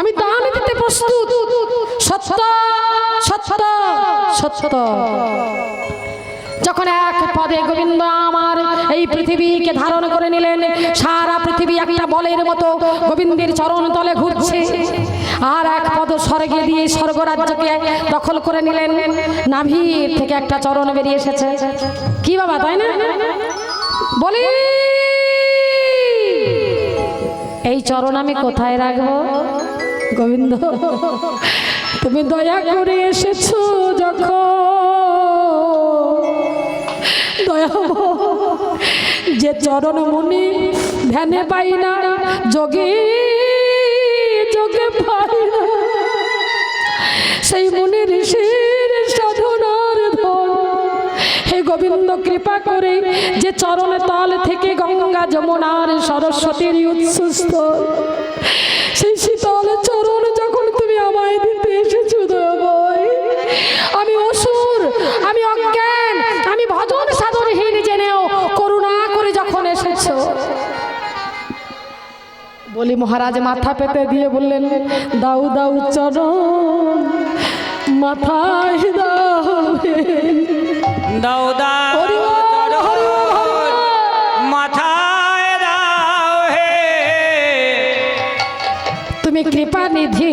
আমি দান দিতে প্রস্তুত। সত্য সত্য সত্য। যখন এক পদে গোবিন্দ আমার এই পৃথিবীকে ধারণ করে নিলেন, সারা পৃথিবী একটা বলের মতো গোবিন্দের চরণ তলে ঘুরছে। আর এক পদ স্বর্গে দিয়ে স্বর্গরাজ্যকে দখল করে নিলেন। নাভির থেকে একটা চরণ বেরিয়ে এসেছে। কি বাবা, তাই না? বলি! এই চরণ আমি কোথায় রাখব? গোবিন্দ, তুমি দয়া করে এসেছ যখন। যে চরণ মুনি ধ্যানে পাই না, যোগে যোগে পাই সেই মুনি ঋষির সাধনার ধন। হে গোবিন্দ, কৃপা করে যে চরণ তল থেকে গঙ্গা যমুনার সরস্বতীর উৎসস্থ বলি মহারাজ মাথা পেতে দিয়ে বললেন দাউ দাউ চরণ মাথায় দাও। দাও। মাথায় দাও হে তুমি কৃপা নিধি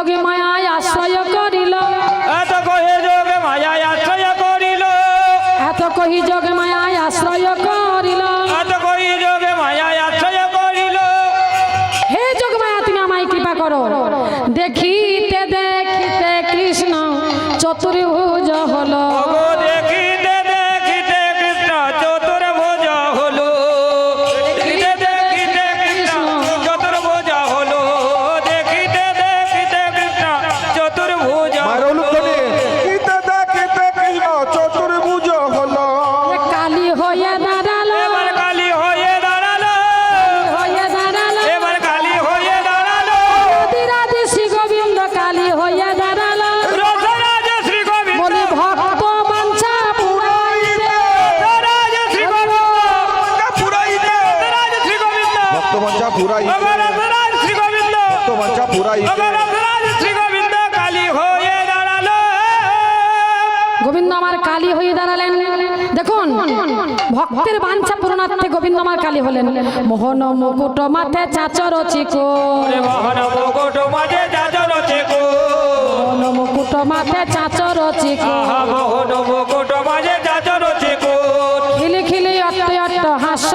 যোগে মায়ায় আশ্রয় করিল। এত কহি যোগে মায়া আশ্রয় করিল। এত কহি যোগে শ্রী গোবিন্দ আমার কালী হয়ে দাঁড়ালেন। দেখুন ভক্তের বাঞ্ছা পূরণার্থে গোবিন্দ আমার কালী হলেন। মোহন মুকুট মাথে চাচর চিকো। মোহন মুকুট মাঝে যাচর চেকো। মোহন মুকুট মাথে চাচর চিকো। মোহন মুকুট মাঝে যাচর চেকো। খিলি খিলি অট্ট অট্ট হাস্য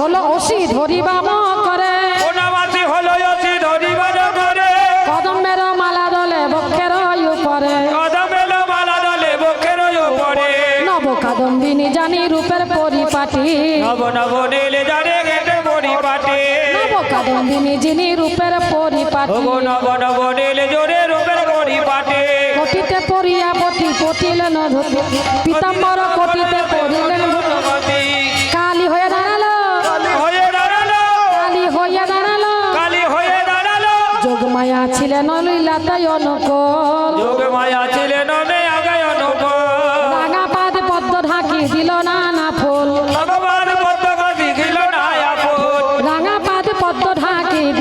হল অসি ধরিবা ম করে কদম্বের মালা দলে বক্ষের উপরে। নব কাদম্বিনী জানি রূপের পরিপাটি। নব কাদম্বিনী যিনি রূপের পরিপাটি। কোটিতে পড়িয়া পটি পটিলেন ধুতি পিতাম্বর কোটিতে পড়িলেন যোগমায়া ছিলেন লীলাতাই অনুকূল যোগ মায়া ছিলেন